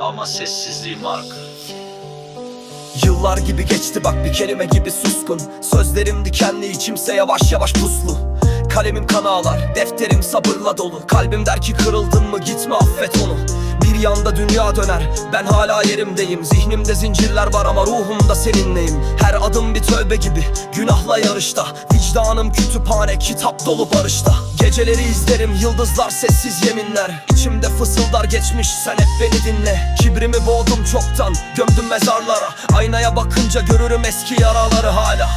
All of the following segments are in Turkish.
Ama sessizliğim arka. Yıllar gibi geçti bak bir kelime gibi suskun. Sözlerim dikenli içimse yavaş yavaş puslu. Kalemim kan ağlar, defterim sabırla dolu. Kalbim der ki kırıldın mı? Gitme affet onu Bir yanda dünya döner, ben hala yerimdeyim. Zihnimde zincirler var ama ruhumda seninleyim. Her adım bir tövbe gibi, günahla yarışta. Vicdanım kütüphane, kitap dolu barışta. Geceleri izlerim, yıldızlar sessiz yeminler. İçimde fısıldar geçmiş, sen hep beni dinle. Kibrimi boğdum çoktan, gömdüm mezarlara. Aynaya bakınca görürüm eski yaraları hala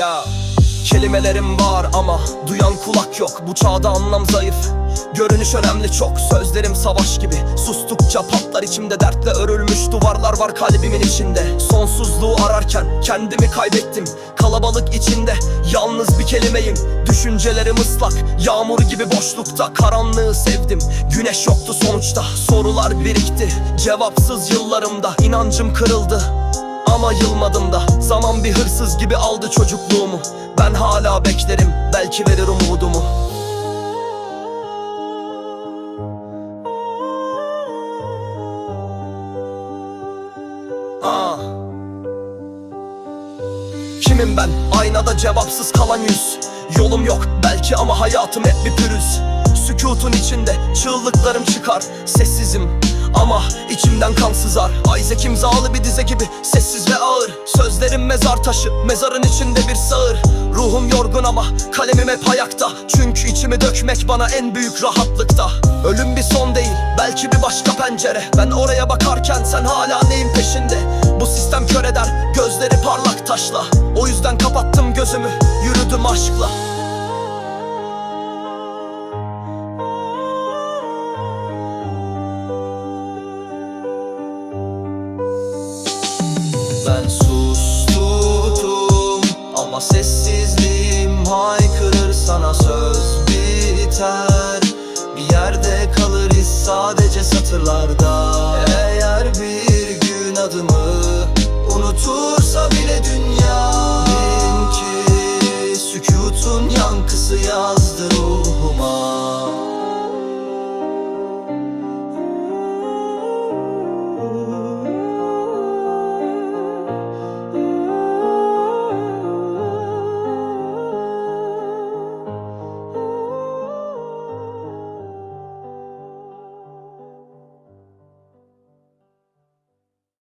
ya, Kelimelerim var ama duyan kulak yok. Bu çağda anlam zayıf. Görünüş önemli çok Sözlerim savaş gibi. Sustukça patlar içimde Dertle örülmüş duvarlar var kalbimin içinde. Sonsuzluğu ararken kendimi kaybettim. Kalabalık içinde yalnız bir kelimeyim. Düşüncelerim ıslak Yağmur gibi boşlukta. Karanlığı sevdim Güneş yoktu sonuçta. Sorular birikti Cevapsız yıllarımda. İnancım kırıldı ama yılmadım da Zaman bir hırsız gibi aldı çocukluğumu. Ben hala beklerim belki verir umudumu. Ah. Kimim ben? Aynada cevapsız kalan yüz. Yolum yok belki ama hayatım hep bir pürüz. Sükutun içinde çığlıklarım çıkar Sessizim ama içimden kan sızar. Isaac imzalı bir dize gibi sessiz ve ağır. Sözlerim mezar taşı mezarın içinde bir sağır. Ruhum yorgun ama kalemim hep ayakta. Çünkü içimi dökmek bana en büyük rahatlıkta. Ölüm bir son değil belki bir başka pencere. Ben oraya bakarken sen hala neyin peşinde? Bu sistem kör eder gözleri parlak taşla. O yüzden kapattım gözümü yürüdüm aşkla Ben sustum ama sessizliğim haykırır sana söz biter. Bir yerde kalır iz sadece satırlarda. Eğer bir gün adımı unutursa bile dünya. Bil ki sükutun yankısı yaz